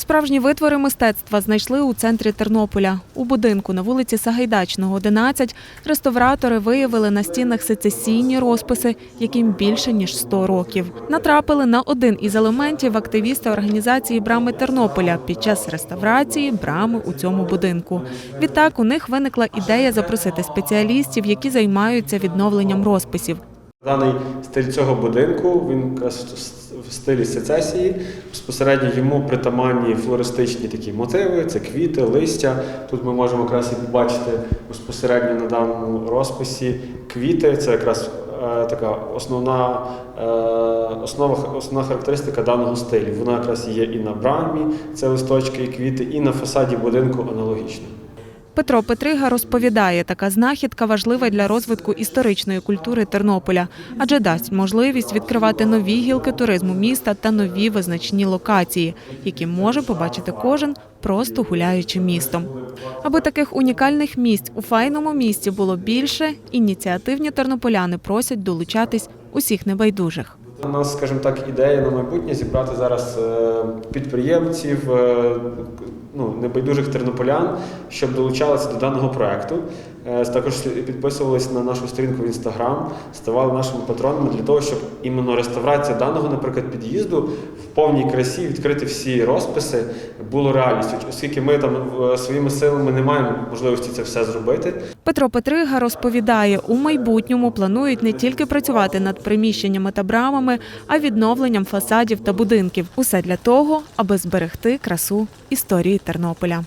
Справжні витвори мистецтва знайшли у центрі Тернополя. У будинку на вулиці Сагайдачного, 11, реставратори виявили на стінах сецесійні розписи, яким більше ніж 100 років. Натрапили на один із елементів активіста організації Брами Тернополя під час реставрації брами у цьому будинку. Відтак у них виникла ідея запросити спеціалістів, які займаються відновленням розписів. Даний стиль цього будинку він якраз в стилі сецесії. Безпосередньо йому притаманні флористичні такі мотиви, це квіти, листя. Тут ми можемо якраз і побачити безпосередньо на даному розписі квіти. Це якраз е, така основна, е, основа, основна характеристика даного стилю. Вона якраз є і на брамі, це листочки і квіти, і на фасаді будинку аналогічно. Петро Петрига розповідає, така знахідка важлива для розвитку історичної культури Тернополя, адже дасть можливість відкривати нові гілки туризму міста та нові визначні локації, які може побачити кожен, просто гуляючи містом. Аби таких унікальних місць у файному місті було більше, ініціативні тернополяни просять долучатись усіх небайдужих. У нас, скажімо так, ідея на майбутнє зібрати зараз е, підприємців, е, ну, небайдужих тернополян, щоб долучалися до даного проекту. Е, Також підписувалися на нашу сторінку в інстаграм, ставали нашими патронами для того, щоб іменно реставрація даного, наприклад, під'їзду в повній красі відкрити всі розписи було реальністю, оскільки ми там е, своїми силами не маємо можливості це все зробити. Петро Петрига розповідає, у майбутньому планують не тільки працювати над приміщеннями та брамами, а відновленням фасадів та будинків. Усе для того, аби зберегти красу історії Тернополя.